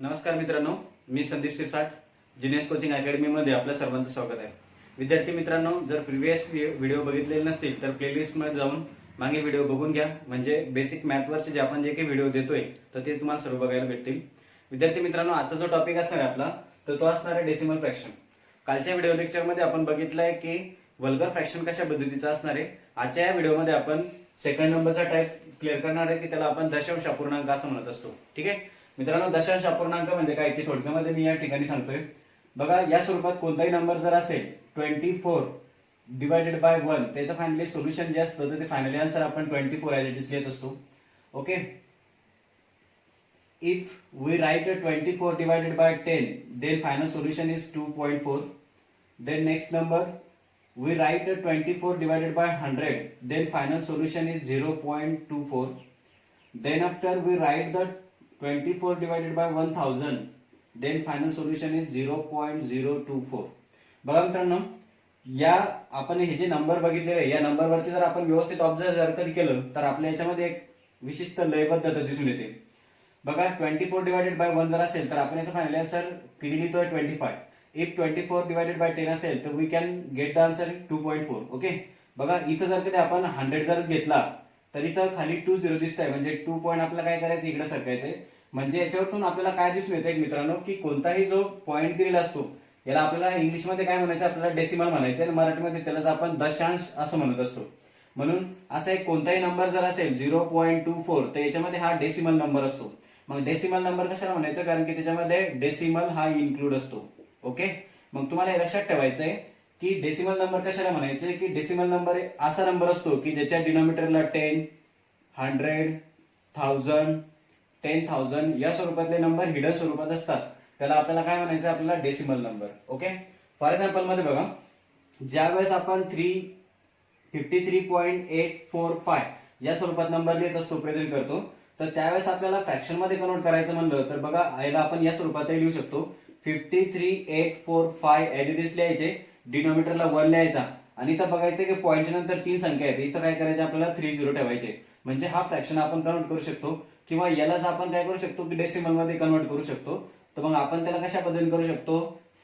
नमस्कार मित्रांनो मी संदीप सिरसाट जिनेस कोचिंग अकॅडमीमध्ये आपल्या सर्वांचं स्वागत आहे. विद्यार्थी मित्रांनो जर प्रिव्हियस व्हिडिओ बघितलेले नसतील तर प्लेलिस्टमध्ये जाऊन मागे व्हिडिओ बघून घ्या. म्हणजे बेसिक मॅथवरचे जे आपण जे काही व्हिडिओ देतोय तर ते तुम्हाला सर्व बघायला भेटतील. विद्यार्थी मित्रांनो आजचा जो टॉपिक असणार आहे आपला तर तो असणार आहे डेसिमल फ्रॅक्शन कालच्या व्हिडिओ लेक्चरमध्ये आपण बघितलंय की वल्गर फ्रॅक्शन कशा पद्धतीचा असणार आहे. आजच्या या व्हिडिओमध्ये आपण सेकंड नंबरचा टाईप क्लिअर करणार आहे की त्याला आपण दशांश अपूर्णांक असं म्हणत असतो. ठीक आहे? मित्रांनो दशांश अपूर्णांक म्हणजे काय? की थोडक्यामध्ये मी या ठिकाणी सांगतोय. बघा या स्वरूपात कोणताही नंबर जर असेल twenty four divided by one त्याचं फायनली सोल्युशन जे असतं तर ते फायनली आन्सर आपण ट्वेंटी फोर ॲज इज लिहित असतो. Okay if we write a 24 divided by 10 then final solution is 2.4 then write twenty we write by 24 divided by 100 then final solution is 0.24 then after we write the 24 divided by 1000 then final solution is 0.024 बघा मित्रांनो या आपण हे जे number बघितलेले या नंबरवरती जर आपण व्यवस्थित ऑब्झर्व जर कधी केलं तर आपल्या याच्यामध्ये एक विशिष्ट लयबद्धता दिसून येते. बघा twenty four divided by one जर असेल तर आपण याचं फायनल आन्सर किती लिहितोय? Twenty five if twenty four divided by ten असेल तर we can get the answer two point four okay बघा इथं जर कधी आपण हंड्रेड जर घेतला तर इथं खाली टू झिरो दिसत आहे म्हणजे टू पॉईंट आपल्याला काय करायचं? इकडे सरकायचंय. म्हणजे याच्यावरून आपल्याला काय दिसून येतं एक मित्रांनो की कोणताही जो पॉईंट दिलेला असतो याला आपल्याला इंग्लिशमध्ये काय म्हणायचं? आपल्याला डेसिमल म्हणायचं आणि मराठीमध्ये त्यालाच आपण दशांश असं म्हणत असतो. म्हणून असा एक कोणताही नंबर जर असेल झिरो पॉईंट टू फोर तर याच्यामध्ये हा डेसिमल नंबर असतो. मग डेसिमल नंबर कशाला म्हणायचं? कारण की त्याच्यामध्ये डेसिमल हा इन्क्लूड असतो. ओके मग तुम्हाला हे लक्षात आहे की डेसिमल नंबर कशाला म्हणायचे? की डेसिमल नंबर असा नंबर असतो की ज्याच्या डिनॉमिनेटरला ten hundred thousand ten thousand या स्वरूपातले नंबर हिडन स्वरूपात असतात. त्याला आपल्याला काय म्हणायचं? आपल्याला डेसिमल नंबर ओके फॉर एक्झाम्पलमध्ये बघा. ज्या वेळेस आपण three fifty three point eight four five या स्वरूपात नंबर लिहित असतो प्रेझेंट करतो तर त्यावेळेस आपल्याला फ्रॅक्शनमध्ये कन्वर्ट करायचं म्हणलं तर बघा याला आपण या स्वरूपातही लिहू शकतो. Fifty three eight four five as it is लिहायचे. डिनॉमिनेटरला वन लिहायचा. आणि इथं बघायचं की पॉईंटच्या नंतर तीन संख्या आहेत. इथं काय करायचं आपल्याला? थ्री झिरो ठेवायचे. म्हणजे हा फ्रॅक्शन आपण कन्वर्ट करू शकतो. किंवा यालाच आपण काय करू शकतो की डेसिमलमध्ये कन्वर्ट करू शकतो. तर मग आपण त्याला कशा पद्धतीने करू शकतो?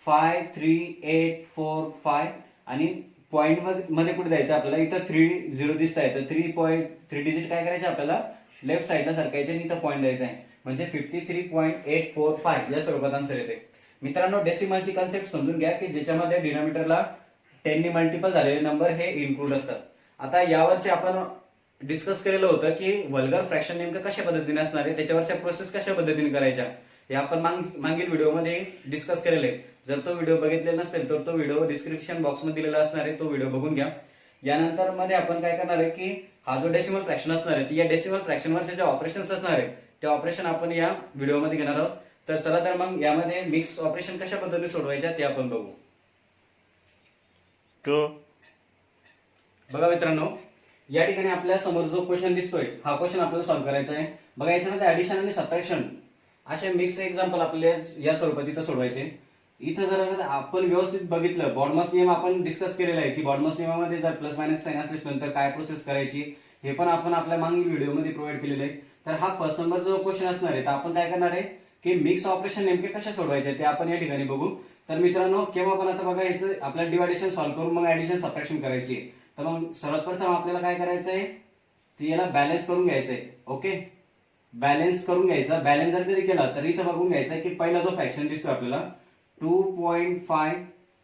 Five three eight four five आणि पॉईंटमध्ये कुठे द्यायचं आपल्याला? इथं थ्री झिरो दिसत आहे तर थ्री पॉईंट थ्री डिजिट काय करायचे आपल्याला? लेफ्ट साईडला सरकायचे आणि इथं पॉईंट द्यायचा आहे. म्हणजे fifty three point eight four five या स्वरूपात आन्सर येते मित्रांनो डेसिमलची कन्सेप्ट समजून घ्या की ज्याच्यामध्ये डिनॉमिनेटरला टेननी मल्टिपल झालेले नंबर हे इन्क्लूड असतात. आता यावरचे आपण डिस्कस केलेलं होतं की वल्गर फ्रॅक्शन नेमकं कशा पद्धतीने असणार आहे त्याच्यावरच्या प्रोसेस कशा पद्धतीने करायच्या हे आपण मांग- मागील व्हिडिओमध्ये डिस्कस केलेले आहे. जर तो व्हिडिओ बघितलेला नसेल तर तो व्हिडिओ डिस्क्रिप्शन बॉक्समध्ये दिलेला असणार आहे तो व्हिडिओ बघून घ्या. यानंतरमध्ये आपण काय करणार आहे की हा जो डेसिमल फ्रॅक्शन असणार आहे या डेसिमल फ्रॅक्शनवरचे जे ऑपरेशन्स असणार आहे ते ऑपरेशन आपण या व्हिडिओमध्ये घेणार आहोत. तर चला तर मग यामध्ये मिक्स ऑपरेशन कशा पद्धतीने सोडवायच्या ते आपण बघू. टू बघा मित्रांनो या ठिकाणी आपल्यासमोर जो क्वेश्चन दिसतोय हा क्वेश्चन आपल्याला सॉल्व्ह करायचा आहे. बघा याच्यामध्ये ऍडिशन आणि सबट्रॅक्शन असे मिक्स एक्झाम्पल आपल्याला या स्वरूपात इथं सोडवायचे. इथं जर आपण व्यवस्थित बघितलं बॉडमस नियम आपण डिस्कस केलेला आहे की बॉडमस नियमामध्ये जर प्लस मायनस साईन असल्यास नंतर काय प्रोसेस करायची हे पण आपण आपल्या मागील व्हिडिओमध्ये प्रोव्हाइड केलेलं आहे. तर हा फर्स्ट नंबर जो क्वेश्चन असणार आहे तर आपण काय करणार आहे? की मिक्स ऑपरेशन नेमके कशा सोडवायचे ते आपण या ठिकाणी बघू. तर मित्रांनो केव्हा पण आता बघा याचं आपल्याला डिवायडेशन सॉल्व्ह करून मग ऍडिशन सबट्रॅक्शन करायची आहे. तर मग सर्वात प्रथम आपल्याला काय करायचं आहे? ते याला बॅलन्स करून घ्यायचंय. ओके बॅलन्स करून घ्यायचा. बॅलन्स जर कधी केला तर इथं बघून घ्यायचा की पहिला जो फॅक्शन दिसतो आपल्याला two point five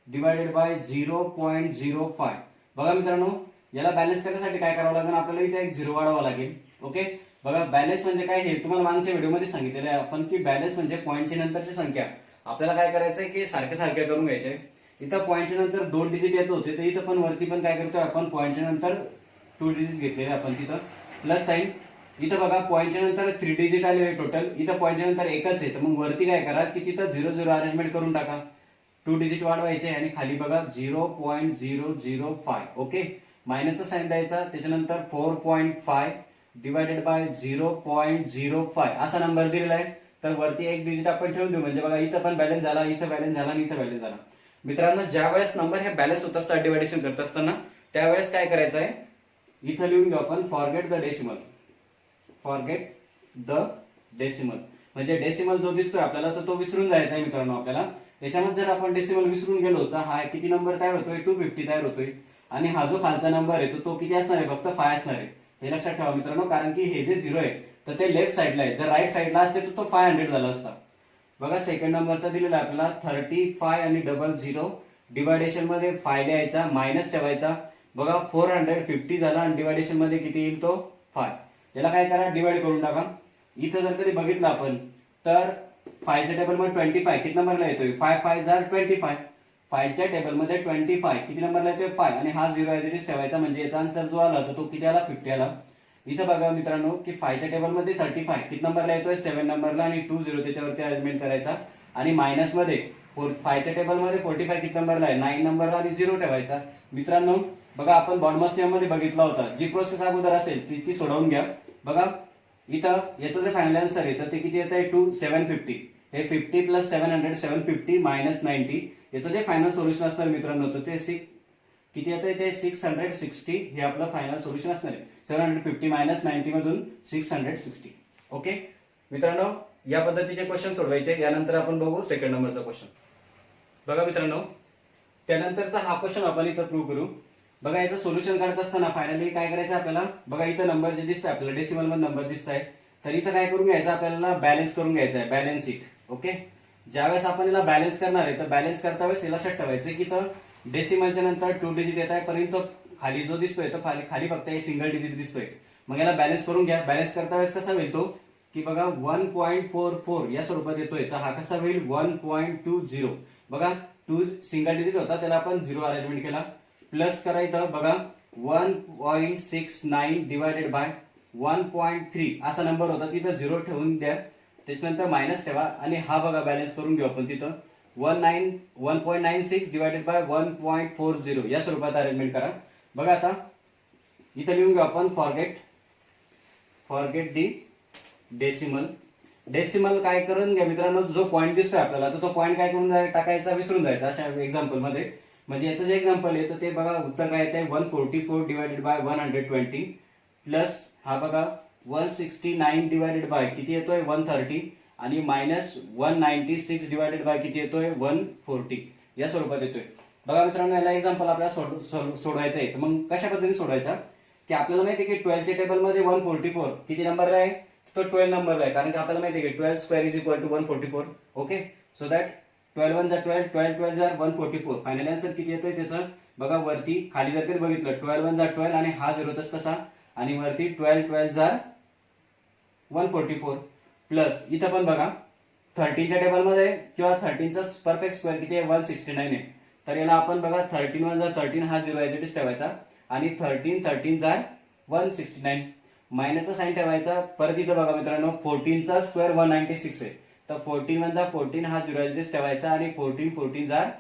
divided by zero point zero five बघा मित्रांनो याला बॅलन्स करण्यासाठी काय करावं लागेल? आपल्याला इथे एक झिरो वाढवावा लागेल. ओके बघा बॅलन्स म्हणजे काय हे तुम्हाला मागच्या व्हिडिओमध्ये सांगितलेलं आहे. आपण की बॅलन्स म्हणजे पॉईंटच्या नंतरची संख्या. आपल्याला काय करायचंय की सारख्या सारख्या करून घ्यायचे. इथं पॉईंटच्या नंतर दोन डिजिट येत होते तर इथं पण वरती पण काय करतोय आपण पॉईंटच्या नंतर टू डिजिट घेतलेले आपण तिथं. प्लस साईन इथं बघा पॉईंटच्या नंतर थ्री डिजिट आलेले आहे टोटल इथं पॉईंटच्या नंतर एकच आहे. तर मग वरती काय करा की तिथं झिरो झिरो अरेंजमेंट करून टाका. टू डिजिट वाढवायचे आणि खाली बघा zero point zero zero five okay मायनसचा sign द्यायचा. त्याच्यानंतर four point five divided by zero point zero five असा नंबर दिलेला आहे. तर वरती एक डिजिट आपण ठेवून देऊ. म्हणजे बघा इथं पण बॅलन्स झाला इथं बॅलन्स झाला आणि इथं बॅलन्स झाला. मित्रांनो ज्या वेळेस नंबर हे बॅलन्स होत असतात डिवायडेशन करत असताना त्यावेळेस काय करायचं आहे? इथं लिहून घेऊ आपण forget the decimal forget the decimal म्हणजे डेसिमल जो दिसतोय आपल्याला तर तो विसरून जायचा आहे मित्रांनो आपल्याला. याच्यामध्ये जर आपण डेसिमल विसरून गेलो तर हा किती नंबर तयार होतोय? टू फिफ्टी तयार होतोय. आणि हा जो खालचा नंबर आहे तो तो किती असणार आहे? फक्त फाय असणार आहे. हे लक्षात ठेवा मित्रांनो कारण की हे जे झिरो आहे तर ते लेफ्ट साईडला आहे. जर राईट साईडला असते तर तो फाय हंड्रेड झाला असता. बघा सेकंड नंबरचा दिलेला आहे आपल्याला थर्टी फाय आणि डबल झिरो डिवायडेशनमध्ये फाय लिहायचा मायनस ठेवायचा. बघा फोर हंड्रेड फिफ्टी झाला आणि डिवायडेशनमध्ये किती येईल तो? फाय याला काय करा? डिवाइड करून टाका. इथं जर कधी बघितलं आपण तर फायच्या टेबलमध्ये ट्वेंटी फाय किती नंबरला येतोय? फाय फाय जार ट्वेंटी फाय फायच्या टेबलमध्ये ट्वेंटी फाय किती नंबरला येतोय? फाय आणि हा झिरो ऍज इट इज ठेवायचा म्हणजे याचा आन्सर जो आला तर तो किती आला? फिफ्टी आला. इथं बघा मित्रांनो की फायच्या टेबलमध्ये थर्टी फाय किती नंबरला येतोय? सेव्हन नंबरला आणि टू झिरो त्याच्यावरती अरेंजमेंट करायचा. आणि मायनसमध्ये फोर फायच्या टेबलमध्ये फोर्टी फाय किती नंबरला आहे? नाईन नंबरला आणि झिरो ठेवायचा. मित्रांनो बघा आपण बॉडमस नियममध्ये बघितला होता. जी प्रोसेस अगोदर असेल ती ती सोडवून घ्या. बघा इथं याचं जे फायनल आन्सर आहे तर ते किती येत आहे टू सेव्हन फिफ्टी हे fifty plus seven hundred seven fifty minus ninety याचं जे फायनल सोल्युशन असणार मित्रांनो तर ते सिक्स किती येतं ते? सिक्स हंड्रेड सिक्स्टी हे आपलं फायनल सोल्युशन असणार आहे. Seven hundred fifty minus ninety मधून सिक्स हंड्रेड सिक्स्टी ओके मित्रांनो या पद्धतीचे क्वेश्चन सोडवायचे. यानंतर आपण बघू सेकंड नंबरचा क्वेश्चन बघा मित्रांनो त्यानंतरचा हा क्वेश्चन आपण इथं प्रूव्ह करू. बघा याचं सोल्युशन काढत असताना फायनली काय करायचं आपल्याला? बघा इथं नंबर जे दिसतंय आपल्याला डेसिमलमध्ये नंबर दिसत आहे तर इथं काय करून घ्यायचं आपल्याला? बॅलन्स करून घ्यायचा आहे. बॅलन्स इट ओके ज्यावेळेस आपण याला बॅलन्स करणार आहे तर बॅलन्स करता वेळेस हे लक्षात ठेवायचं की तर डेसिमलच्या नंतर टू डिजिट येत आहे पर्यंत खाली जो दिसतोय तो खाली खाली फक्त एक सिंगल डिजिट दिसतोय. मग याला बॅलन्स करून घ्या. बॅलन्स करता वेळेस कसा होईल तो? की बघा वन पॉईंट फोर फोर या स्वरूपात येतोय तर हा कसा होईल? वन पॉईंट टू झिरो बघा टू सिंगल डिजिट होता त्याला आपण झिरो अरेंजमेंट केला. प्लस करायचं बघा one point six nine divided by one point three असा नंबर होता तिथं झिरो ठेवून द्या. त्याच्यानंतर मायनस ठेवा आणि हा बघा बॅलन्स करून घेऊ आपण तिथं. One nine one point nine six divided by one point four zero या स्वरूपात अरेंजमेंट करा. बघा आता इथं लिहून घेऊ आपण forget forget the decimal decimal काय करून घ्या मित्रांनो? जो पॉईंट दिसतोय आपल्याला तर तो पॉईंट काय करून टाकायचा विसरून जायचा अशा एक्झाम्पलमध्ये म्हणजे याचं जे एक्झाम्पल आहे तर ते बघा उत्तर काय येते one forty four divided by one hundred twenty plus हा बघा one sixty nine divided by किती येतोय? वन थर्टी आणि minus one ninety six divided by किती येतोय? वन फोर्टी या स्वरूपात येतोय. बघा मित्रांनो याला एक्झाम्पल आपल्याला सोड- सोडवायचं आहे. तर मग कशा पद्धतीने सोडवायचा? की आपल्याला माहिती आहे की ट्वेल्थच्या टेबलमध्ये वन फोर्टी फोर किती नंबरला आहे? तो ट्वेल्व नंबरला आहे. कारण की आपल्याला माहिती आहे की twelve square is equal to one forty four okay so that twelve one जा ट्वेल्व ट्वेल्व ट्वेल्व जार one forty four final answer किती येतोय त्याचं? बघा वरती खाली जर कधी बघितलं ट्वेल्व वन झा ट्वेल्व आणि हा झिरो तस तसा आणि वरती ट्वेल्व ट्वेल्व जार वन फोर्टी फोर प्लस इथं पण बघा थर्टीनच्या टेबलमध्ये किंवा थर्टीनचा परफेक्ट स्क्वेअर किती आहे? वन सिक्स्टी नाईन आहे. तर याला आपण बघा थर्टीन वन जर थर्टीन हा झिरो ऍज ठेवायचा आणि थर्टीन थर्टीन जार वन सिक्स्टी नाईन मायनसचा साईन ठेवायचा. परत इथं बघा मित्रांनो फोर्टीनचा स्क्वेअर वन नाईन्टी सिक्स आहे. तर फोर्टीन वन जा फोर्टीन हा झिरो ऍज ठेवायचा आणि फोर्टीन फोर्टीन जार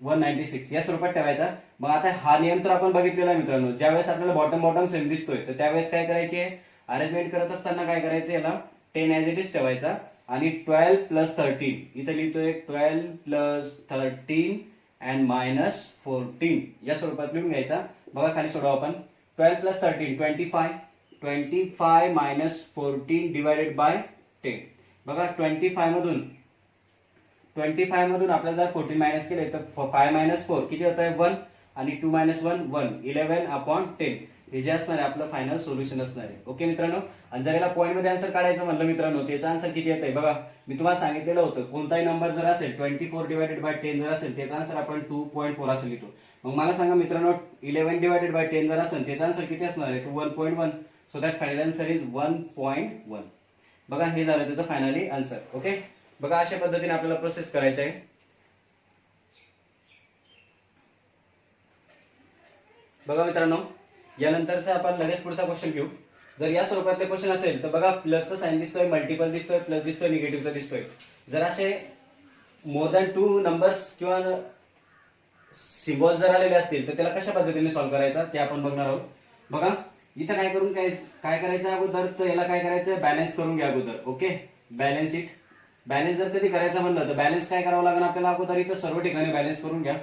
वन नाईन्टी सिक्स या स्वरूपात ठेवायचा. मग आता हा नियम तर आपण बघितलेला आहे मित्रांनो. ज्यावेळेस आपल्याला बॉटम बॉटम सेम दिसतोय तर त्यावेळेस काय करायचे? अरेंजमेंट करत असताना काय करायचं याला? टेन ऍज इट इज ठेवायचा. आणि ट्वेल्व प्लस थर्टीन इथं लिहितोय twelve plus thirteen and minus fourteen या स्वरूपात लिहून घ्यायचा. बघा खाली सोडवा आपण. Twelve plus thirteen twenty five twenty five minus fourteen divided by ten बघा ट्वेंटी फाय मधून. ट्वेंटी फाय मधून आपल्याला जर फोर्टीन मायनस केले तर फाय मायनस फोर किती होत आहे वन आणि two minus one one eleven upon ten हे जे असणार आहे आपलं फायनल सोल्युशन असणार आहे. ओके मित्रांनो? आणि जर याला पॉईंटमध्ये आन्सर काढायचं म्हणलं मित्रांनो त्याचा आन्सर किती येत आहे बघा मी तुम्हाला सांगितलेलं होतं कोणताही नंबर जर असेल twenty four divided by ten जर असेल त्याचा आन्सर आपण टू पॉईंट फोर असं लिहितो. मग मला सांगा मित्रांनो इलेव्हन डिवायडेड बाय टेन जर असेल त्याचा आन्सर किती असणार आहे? Two one point one so that final answer is one point one बघा हे झालं त्याचं फायनली आन्सर ओके बघा अशा पद्धतीने आपल्याला प्रोसेस करायचं आहे. बघा मित्रांनो यानंतरचा आपण लगेच पुढचा क्वेश्चन घेऊ. जर या स्वरूपातले क्वेश्चन असेल तर बघा प्लसचा साईन दिसतोय मल्टिपल दिसतोय प्लस दिसतोय निगेटिव्हचा दिसतोय. जर असे मोर दॅन टू नंबर्स किंवा सिम्बॉल जर आलेले असतील तर त्याला कशा पद्धतीने सॉल्व्ह करायचा ते आपण बघणार आहोत. बघा इथं काय करून काय काय करायचं अगोदर? तर याला काय करायचं? बॅलन्स करून घ्या अगोदर ओके बॅलन्स इट बॅलन्स जर कधी करायचं म्हणलं तर बॅलन्स काय करावं लागणार आपल्याला अगोदर? इथं सर्व ठिकाणी बॅलन्स करून घ्या.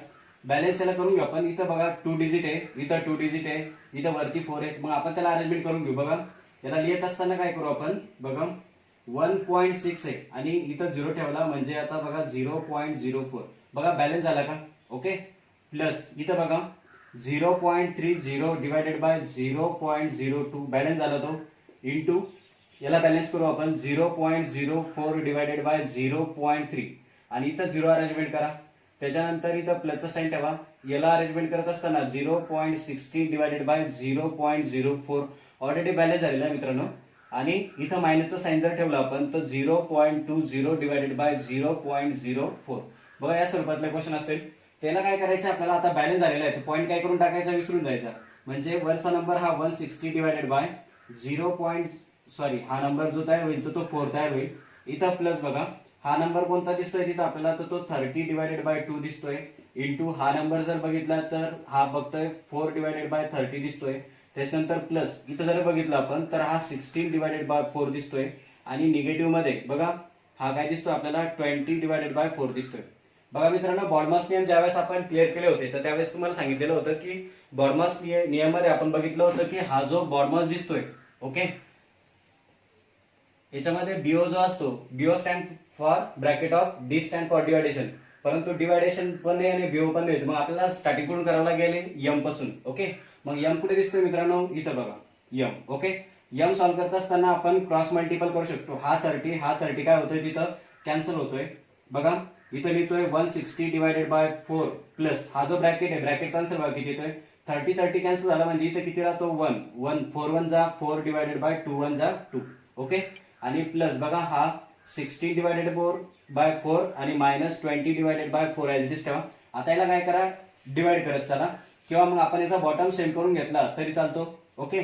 बॅलेन्स याला करून घेऊ. आपण इथं बघा टू डिजिट आहे. इथं टू डिजिट आहे. इथं वरती फोर आहे मग आपण त्याला अरेंजमेंट करून घेऊ. बघा. याला लिहित असताना काय करू आपण? बघा. वन पॉईंट सिक्स आहे. आणि इथं झिरो ठेवला म्हणजे आता बघा झिरो पॉईंट झिरो फोर बघा बॅलन्स झाला का? ओके प्लस इथं बघा. Zero point three zero divided by zero point zero two balance झाला तो. इंटू याला बॅलन्स करू आपण. Zero point zero four divided by zero point three आणि इथं झिरो अरेंजमेंट करा. त्याच्यानंतर इथं प्लसचा साईन ठेवा. याला अरेंजमेंट करत असताना zero point sixteen divided by zero point zero four already balance झालेला आहे मित्रांनो. आणि इथं मायनसचा साईन जर ठेवला आपण तर zero point two zero divided by zero point zero four बघा या स्वरूपातला क्वेश्चन असेल. त्याला काय करायचं आपल्याला? आता बॅलन्स झालेला आहे. पॉईंट काय करून टाकायचा? विसरून जायचा. म्हणजे वरचा नंबर हा one sixty divided by zero point sorry हा नंबर जो तयार होईल तो तो फोर तयार होईल. इथं प्लस बघा. हा नंबर कोणता दिसतोय तिथं आपल्याला? तर तो थर्टी डिवायडेड बाय टू दिसतोय. इंटू हा नंबर जर बघितला तर हा बघतोय फोर डिवायडेड बाय थर्टी दिसतोय. त्याच्यानंतर प्लस इथं जर बघितलं आपण तर हा सिक्स्टीन डिवायडेड बाय फोर दिसतोय. आणि निगेटिव्हमध्ये बघा हा काय दिसतो आपल्याला? ट्वेंटी डिवायडेड बाय फोर दिसतोय. बघा मित्रांनो बॉर्मास नियम ज्यावेळेस आपण क्लिअर केले होते तर त्यावेळेस तुम्हाला सांगितलेलं होतं की बॉर्मास नियममध्ये आपण बघितलं होतं की हा जो बॉर्मास दिसतोय ओके याच्यामध्ये बीओ जो असतो BO stand for bracket of D stand for division परंतु डिवायडेशन पण नाही आणि बीओ पण नाही. मग आपल्याला स्टार्टिंगकडून करावं लागेल? यमपासून. ओके मग यम कुठे दिसतोय मित्रांनो? इथं बघा. यम ओके यम सॉल्व्ह करत असताना आपण क्रॉस मल्टिपल करू शकतो. हा थर्टी हा थर्टी काय होतोय तिथं? कॅन्सल होतोय. बघा. इथं लिहितोय one sixty divided by four plus हा जो ब्रॅकेट आहे ब्रॅकेटचा आन्सर बघा किती येतोय? थर्टी थर्टी कॅन्सल झाला म्हणजे इथं किती राहतो? वन वन फोर वन जा four divided by two one जा टू ओके आणि प्लस बघा हा sixty divided four by four आणि minus twenty divided by four as is ठेवा आता याला काय करा? डिवाइड करत चला. किंवा मग आपण याचा बॉटम सेम करून घेतला तरी चालतो. ओके?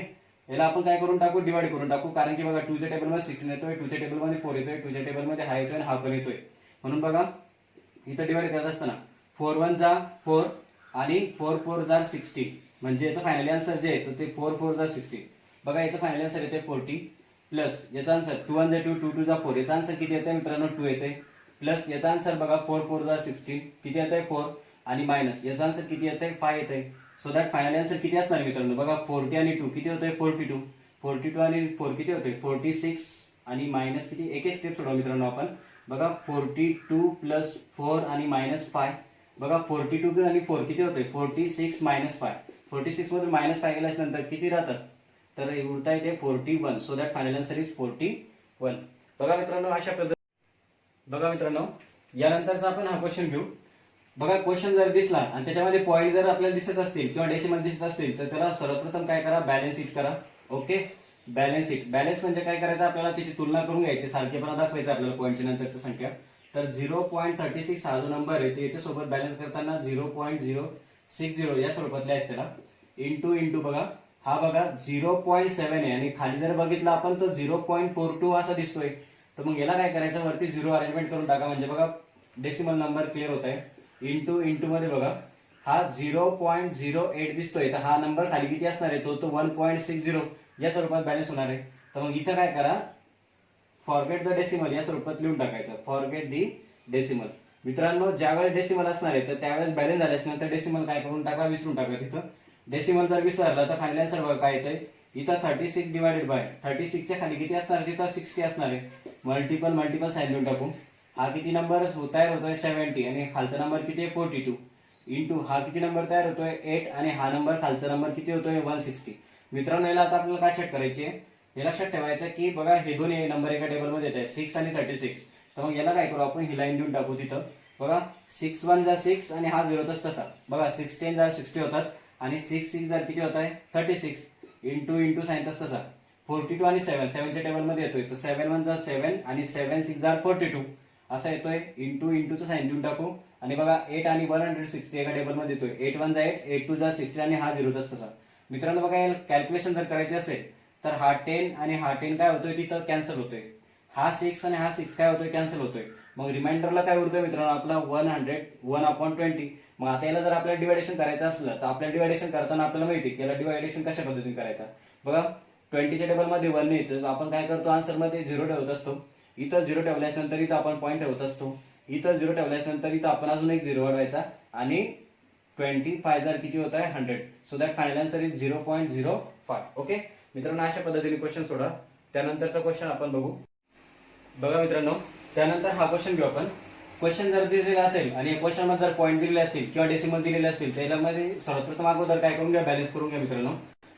याला आपण काय करून टाकू? डिवाइड करून टाकू. कारण की बघा टूच्या टेबलमध्ये सिक्स्टीन येतोय टूच्या टेबलमध्ये फोर येतोय टूच्या टेबलमध्ये हा येतोय आणि हा पण येतोय. म्हणून बघा इथं डिवाइड करत असताना फोर वन जा फोर आणि फोर फोर जा सिक्स्टी म्हणजे याचं फायनल आन्सर जे आहे तर ते फोर फोर जा सिक्स्टी बघा याचं फायनल आन्सर येते फोर्टी प्लस याचा आन्सर टू वन जा टू टू टू जा फोर याचा आन्सर किती येत आहे मित्रांनो? टू येते प्लस याचा आन्सर बघा फोर फोर जा सिक्स्टीन किती येते फोर आणि मायनस याचा आन्सर किती येत आहे फाय येत आहे सो दॅट फायनल आन्सर किती असणार मित्रांनो? बघा फोर्टी आणि टू किती होतोय? फोर्टी टू फोर्टी टू आणि फोर किती होते फोर्टी सिक्स आणि मायनस किती? एक एक स्टेप सोडवा मित्रांनो आपण. बघा फोर्टी टू प्लस फोर आणि मायनस फाय बघा फोर्टी टू आणि फोर किती होते forty six minus five forty six minus five गेल्याच्यानंतर किती राहतात? तर उरता येते forty one so that final answer is forty one बघा मित्रांनो अशा पद्धती बघा मित्रांनो यानंतरचा आपण हा क्वेश्चन घेऊ. बघा क्वेश्चन जर दिसला आणि त्याच्यामध्ये पॉईंट जर आपल्याला दिसत असतील किंवा डेसिमल दिसत असतील तर त्याला सर्वप्रथम काय करा? बॅलन्स इट करा. ओके बॅलन्स इट बॅलन्स म्हणजे काय करायचं? आपल्याला त्याची तुलना करून घ्यायची. सारखेपणा दाखवायचं आपल्याला पॉईंटच्या नंतरची संख्या. तर झिरो पॉईंट थर्टी सिक्स हा जो नंबर आहे याच्यासोबत बॅलन्स करताना zero point zero six zero या स्वरूपातले आहेत त्याला. इंटू इंटू बघा. हा बघा झिरो पॉईंट सेव्हन आहे. आणि खाली जर बघितलं आपण तर झिरो पॉईंट फोर टू असा दिसतोय. तर मग याला काय करायचं? वरती झिरो अरेंजमेंट करून टाका. म्हणजे बघा डेसिमल नंबर क्लिअर होत आहे इंटू इंटू मध्ये बघा. हा झिरो पॉईंट झिरो एट दिसतोय. तर हा नंबर खाली किती असणार आहे? तो तो वन पॉईंट सिक्स झिरो. या स्वरूपात बॅलन्स होणार आहे. तर मग इथं काय करा? फॉरगेट द डेसिमल या स्वरूपात लिहून टाकायचं. फॉरगेट दी डेसिमल मित्रांनो ज्यावेळेस डेसिमल असणार आहे तर त्यावेळेस बॅलन्स झाल्यास नंतर डेसिमल काय करून टाका? विसरून टाका तिथं. डेसिमल जर विसरला तर फायनल आन्सर बघा काय येतंय? इथं thirty six divided by thirty सिक्सच्या खाली किती असणार? तिथं सिक्स्टी असणार आहे. मल्टिपल मल्टिपल साईन देऊन टाकू. हा किती नंबर हो- तयार होतोय? सेव्हन्टी आणि खालचा नंबर किती आहे? फोर्टी टू इंटू हा किती नंबर तयार होतोय? एट आणि हा नंबर खालचा नंबर किती होतोय? वन सिक्स्टी मित्रांनो याला आता आपल्याला काय चेक करायची आहे? हे लक्षात ठेवायचं की बघा हे दोन्ही नंबर एका टेबलमध्ये येत आहे सिक्स आणि थर्टी सिक्स तर मग याला काय करू आपण? ही लाईन देऊन टाकू तिथं. बघा सिक्स वन जा सिक्स आणि हा झिरो तस तसा. बघा सिक्स टेन जा सिक्स्टी होतात. आणि सिक्स सिक्स जर किती होत आहे? थर्टी सिक्स इंटू इंटू सायन्स तसा फोर्टी टू आणि सेव्हन सेव्हनच्या टेबलमध्ये येतोय. तर सेव्हन वन जर सेव्हन आणि सेव्हन सिक्स जर फोर्टी टू असा येतोय. इंटू इंटूचं साईन देऊन टाकू. आणि बघा एट आणि वन हंड्रेड सिक्स्टी एका टेबलमध्ये येतोय. एट वन जा एट एट टू जा सिक्स्टी आणि हा झिरो जास्त तसा. मित्रांनो बघा कॅल्क्युलेशन जर करायचे असेल तर हा टेन आणि हा टेन काय होतोय? तिथं कॅन्सल होतोय. हा सिक्स आणि हा सिक्स काय होतोय? कॅन्सल होतोय. मग रिमाइंडरला काय उरतोय मित्रांनो? आपला one hundred one upon twenty मग आता याला जर आपल्याला डिवायडेशन करायचं असलं तर आपल्याला डिवायडेशन करताना आपल्याला माहिती की याला डिवायडेशन कशा पद्धतीने करायचं. बघा ट्वेंटीच्या टेबलमध्ये वन नाही तर आपण काय करतो? आन्सरमध्ये झिरो ठेवत असतो. इथं झिरो ठेवल्यास नंतर इथं आपण पॉईंट ठेवत असतो. इथं झिरो ठेवल्यास नंतर इथं आपण अजून एक झिरो वाढवायचा. आणि ट्वेंटी फाय जर किती होत आहे? Hundred so that final answer is zero point zero five okay मित्रांनो अशा पद्धतीने क्वेश्चन सोडा. त्यानंतरचा क्वेश्चन आपण बघू. बघा मित्रांनो त्यानंतर हा क्वेश्चन घेऊ आपण. क्वेश्चन जर दिलेला असेल आणि क्वेश्चनमध्ये जर पॉईंट दिलेले असतील किंवा डेसिमल दिलेले असतील त्याच्यामध्ये म्हणजे सर्वप्रथम अगोदर काय करून घ्या बॅलन्स करून घ्या मित्रांनो.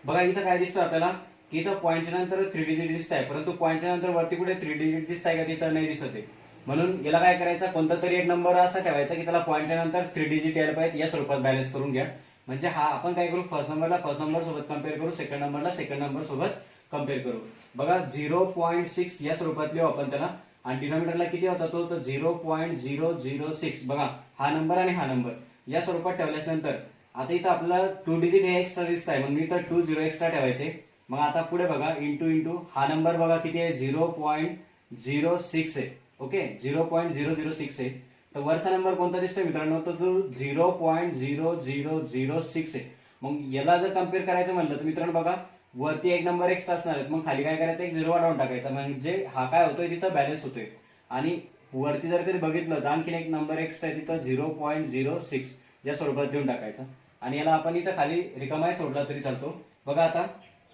बघा इथं काय दिसतं आपल्याला? की इथं पॉईंटच्या नंतर थ्री डिजिट दिसत आहे परंतु पॉईंटच्या नंतर वरती कुठे थ्री डिजिट दिसत आहे का तिथं नाही दिसत आहे. म्हणून याला काय करायचं? कोणता तरी एक नंबर असा ठेवायचा की त्याला पॉईंटच्या नंतर थ्री डिजिट यायला पाहिजे या स्वरूपात बॅलन्स करून घ्या. म्हणजे हा आपण काय करू? फर्स्ट नंबरला फर्स्ट नंबर सोबत कंपेअर करू सेकंड नंबरला सेकंड नंबर सोबत कंपेअर करू. बघा झिरो पॉईंट सिक्स या स्वरूपात लिहू आपण त्याला आणि डिनॉमिनेटरला किती होता तो? तर zero point zero zero six बघा हा नंबर आणि हा नंबर या स्वरूपात ठेवल्यानंतर आता इथं आपला टू डिजिट हे एक्स्ट्रा दिसत आहे म्हणून इथं टू झिरो एक्स्ट्रा ठेवायचे. मग आता पुढे बघा इंटू इंटू हा नंबर बघा किती आहे? झिरो पॉईंट झिरो सिक्स आहे. Okay zero point zero zero six आहे. तर वरचा नंबर कोणता दिसतोय मित्रांनो? तर तो zero point zero zero zero six आहे. मग याला जर कंपेअर करायचं म्हणलं तर मित्रांनो बघा वरती एक नंबर एक्स असणार आहेत. मग खाली काय करायचं? एक झिरो वाढवून टाकायचा. म्हणजे हा काय होतोय? तिथं बॅलन्स होतोय. आणि वरती जर कधी बघितलं तर आणखीन एक नंबर एक्स आहे. तिथं झिरो पॉईंट झिरो सिक्स या स्वरूपात लिहून टाकायचं. आणि याला आपण इथं खाली रिकामाय सोडला तरी चालतो. बघा आता.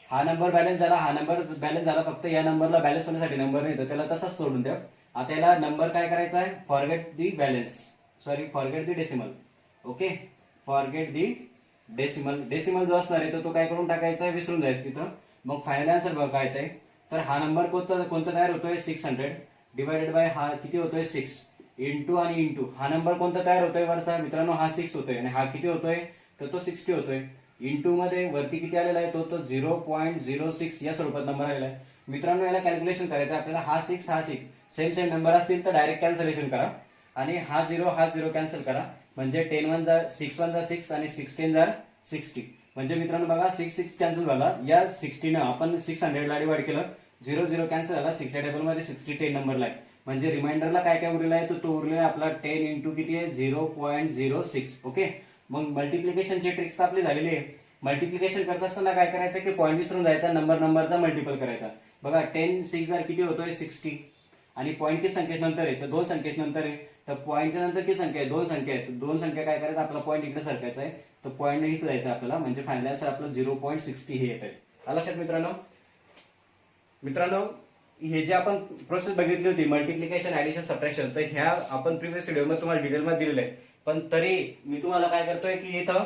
हा नंबर बॅलन्स झाला. हा नंबर बॅलन्स झाला. फक्त या नंबरला बॅलन्स होण्यासाठी नंबर नाही. तर त्याला तसाच सोडून द्या. आता याला नंबर काय करायचा आहे? Forget the balance sorry forget the decimal okay forget the decimal decimal जो असणार आहे तर तो काय करून टाकायचा? आहे विसरून जायचं तिथं. मग फायनल आन्सर बघा काय आहे तर हा नंबर कोणता कोणता तयार होतोय? सिक्स हंड्रेड डिवायडेड बाय हा किती होतोय? सिक्स इंटू आणि इंटू हा नंबर कोणता तयार होतोय वरचा? मित्रांनो हा सिक्स होतोय. आणि हा किती होतोय? तर तो सिक्स्टी होतोय. इंटू मध्ये वरती किती आलेला आहे? तो तर झिरो पॉईंट झिरो सिक्स या स्वरूपात नंबर आलेला आहे. मित्रांनो याला कॅल्क्युलेशन करायचं आहे. आपल्याला हा सिक्स हा सिक्स सेम सेम नंबर असतील तर डायरेक्ट कॅन्सलेशन करा. आणि हा झिरो हा झिरो कॅन्सल करा. म्हणजे टेन वन जा सिक्स वन जा सिक्स आणि सिक्स टेन जा सिक्स्टी म्हणजे मित्रांनो बघा सिक्स सिक्स कॅन्सल झाला. या सिक्स्टीनं आपण सिक्स हंड्रेडला डिवाइड केलं. झिरो झिरो कॅन्सल झाला. सिक्स टेबलमध्ये सिक्स्टी टेन नंबरला आहे. म्हणजे रिमाइंडरला काय काय उरलेला आहे? तर तो उरलेला आहे आपला टेन इंटू किती आहे? Zero point zero six okay मग मल्टिप्लिकेशनची ट्रिक्स तर आपली झालेली आहे. मल्टिप्लिकेशन करत असताना काय करायचं? की पॉईंट विसरून जायचा नंबर नंबरचा मल्टिपल करायचा. बघा टेन सिक्स जर किती होतोय? सिक्स्टी आणि पॉईंट किती संख्येच नंतर आहे? तर दोन संख्येच नंतर आहे. तर पॉईंटच्या नंतर किती संख्या आहे? दोन संख्या आहेत. दोन संख्या काय करायचं? आपला पॉईंट इकडे सरकायचा आहे. तर पॉईंट इथं जायचं आपल्याला. म्हणजे फायनल आन्सर आपलं झिरो पॉईंट सिक्स्टी हे येत आहे लक्षात मित्रांनो? मित्रांनो हे जे आपण प्रोसेस बघितली होती मल्टिप्लिकेशन ऍडिशन सबट्रॅक्शन तर ह्या आपण प्रिव्हियस व्हिडिओमध्ये तुम्हाला डिटेलमध्ये दिलेलं आहे. पण तरी मी तुम्हाला काय करतोय की इथं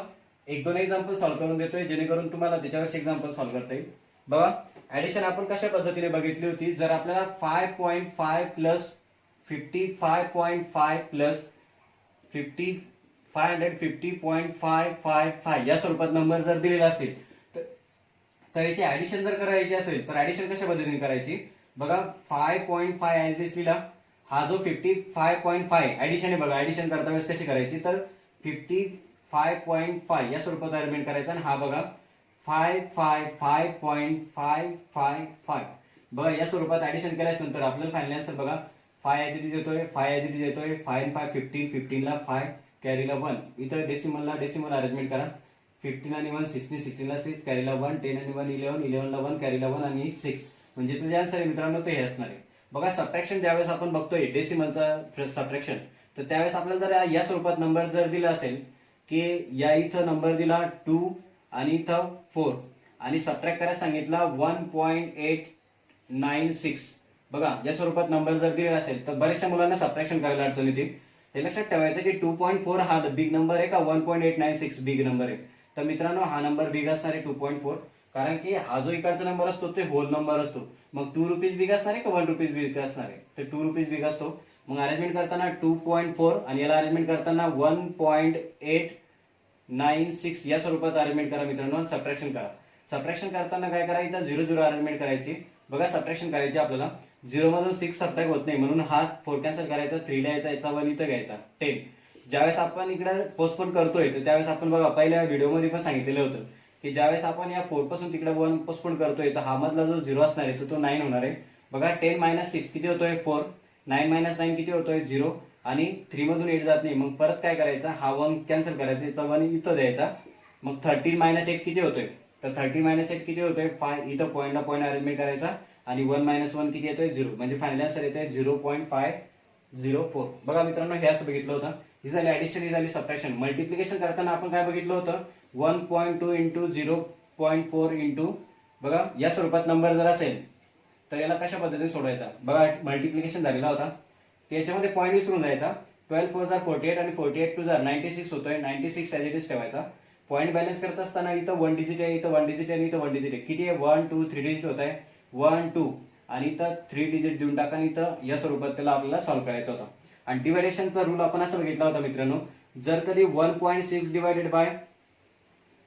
एक दोन एक्झाम्पल सॉल्व्ह करून देतोय जेणेकरून तुम्हाला त्याच्यावर एक्झाम्पल सॉल्व्ह करता येईल. बघा ऍडिशन आपण कशा पद्धतीने बघितली होती? जर आपल्याला five point five plus fifty five point five plus fifty five hundred fifty point five five five या स्वरूपात नंबर जर दिलेला असतील तर तर याची ऍडिशन जर करायची असेल तर ऍडिशन कशा पद्धतीने करायची? बघा five point five as this लिहिला. हा जो fifty five point five addition आहे बघा ऍडिशन करता वेळेस कशी करायची? तर फिफ्टी फाय पॉईंट फाय या स्वरूपात अरेंजमेंट करायचा आणि हा बघा five five five point five five five बघा या स्वरूपात ऍडिशन केल्यास नंतर आपल्याला फायनल आन्सर बघा फाय ॲज इट येतोय फाय ॲज इट येतोय फाय अँड फाय फिफ्टीन फिफ्टीनला फाय कॅरीला वन इथं डेसिमलला डेसिमल अरेंजमेंट करा. फिफ्टीन आणि वन सिक्स्टीन सिक्स्टीनला सिक्स कॅरीला वन टेन आणि वन इलेव्हन इलेव्हनला वन कॅरीला वन आणि सिक्स म्हणजे जे आन्सर आहे मित्रांनो ते हे असणार आहे. बघा सबट्रॅक्शन ज्यावेळेस आपण बघतोय डेसिमलचा सबट्रॅक्शन तर त्यावेळेस आपल्याला जर या स्वरूपात नंबर जर दिला असेल की या इथं नंबर दिला टू आणि इथं फोर आणि सबट्रॅक्ट करायला सांगितला one point eight nine six बघा या स्वरूपात नंबर जर दिलेला असेल तर बऱ्याचशा मुलांना सबट्रॅक्शन करायला अडचण येते. हे लक्षात ठेवायचं की टू पॉईंट फोर हा बिग नंबर आहे का one point eight nine six big number आहे? तर मित्रांनो हा नंबर बिग असणार आहे टू पॉईंट फोर कारण की हा जो इकडचा नंबर असतो ते होल नंबर असतो. मग टू रुपीज बिग असणार आहे का वन रुपीज बिग असणार आहे? तर टू रुपीज बिग असतो. मग अरेंजमेंट करताना टू पॉईंट फोर आणि याला अरेंजमेंट करताना one point eight nine six या स्वरूपात अरेंजमेंट करा मित्रांनो सबट्रॅक्शन करा. सबट्रॅक्शन करताना काय करा इथं झिरो झिरो अरेंजमेंट करायची. बघा सबट्रॅक्शन करायची आपल्याला. झिरो मधून सिक्स सबट्रॅक्ट होत नाही. म्हणून हा फोर कॅन्सल करायचा थ्री लिहायचा याचा वन इथं घ्यायचा. टेन ज्यावेळेस आपण इकडे पोस्टपोन करतोय तर त्यावेळेस आपण बघा पहिल्या व्हिडिओमध्ये पण सांगितलेलं होतं की ज्यावेळेस आपण या फोरपासून तिकडे वन पोस्टपोन करतोय तर हा मधला जो झिरो असणार आहे तो तो नाईन होणार आहे. बघा टेन मायनस सिक्स किती होतोय? फोर नाईन मायनस नाईन किती होतोय? झिरो आणि थ्री मधून एट जात नाही. मग परत काय करायचा? हा वन कॅन्सल करायचा याचा वन इथं द्यायचा. मग थर्टीन मायनस एट किती होतोय? तर थर्टी मायनस एट किती होतोय? फाय इथं पॉईंट पॉईंट अरेंजमेंट करायचा. आणि वन मायनस वन किती येतोय? झिरो. म्हणजे फायनल आन्सर येतोय zero point five zero four बघा मित्रांनो हे असं बघितलं होतं. ही झाली ऍडिशन ही झाली सबट्रॅक्शन मल्टिप्लिकेशन करताना आपण काय बघितलं होतं? One point two into zero point four into बघा या स्वरूपात नंबर जर असेल तर याला कशा पद्धतीने सोडवायचा? बघा मल्टिप्लिकेशन झालेला होता. त्याच्यामध्ये पॉईंट विसरून जायचा. ट्वेल्व फोर झा फोर्टी एट आणि फोर्टी एट टू झा नाईन्टी सिक्स होतोय. Ninety six as it is ठेवायचा. पॉईंट बॅलन्स करत असताना इथं वन डिजिट आहे इथं वन डिजिट आहे आणि इथं वन डिजिट आहे. किती आहे? वन टू थ्री डिजिट होत आहे वन टू आणि इथं थ्री डिजिट देऊन टाका आणि इथं या स्वरूपात त्याला आपल्याला सॉल्व्ह करायचा होता. आणि डिवायडेशनचा रूल आपण असं बघितला होता मित्रांनो जर कधी one point six divided by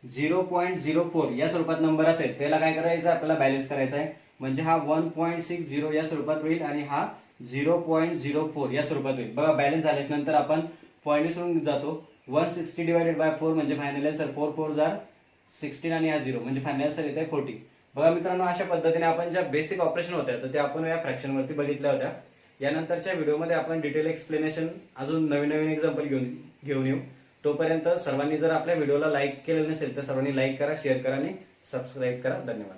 zero point zero four या स्वरूपात नंबर असेल त्याला काय करायचं? आपल्याला बॅलन्स करायचा आहे. म्हणजे हा वन पॉईंट सिक्स झिरो या स्वरूपात होईल आणि हा झिरो पॉईंट झिरो फोर या स्वरूपात होईल. बघा बॅलन्स झाल्याच्यानंतर आपण पॉईंट सोडून जातो. One sixty divided by four म्हणजे फायनल आन्सर फोर फोर जार सिक्स्टीन आणि हा झिरो म्हणजे फायनल आन्सर येत आहे फोर्टी बघा मित्रांनो अशा पद्धतीने आपण ज्या बेसिक ऑपरेशन होत्या तर त्या आपण या फ्रॅक्शन वरती बघितल्या होत्या. यानंतरच्या व्हिडिओमध्ये आपण डिटेल एक्सप्लेनेशन अजून नवीन नवीन एक्झाम्पल घेऊन घेऊन येऊ. तोपर्यंत सर्वांनी जर आपल्या व्हिडिओला लाईक केलं नसेल तर सर्वांनी लाईक करा शेअर करा आणि सबस्क्राईब करा. धन्यवाद.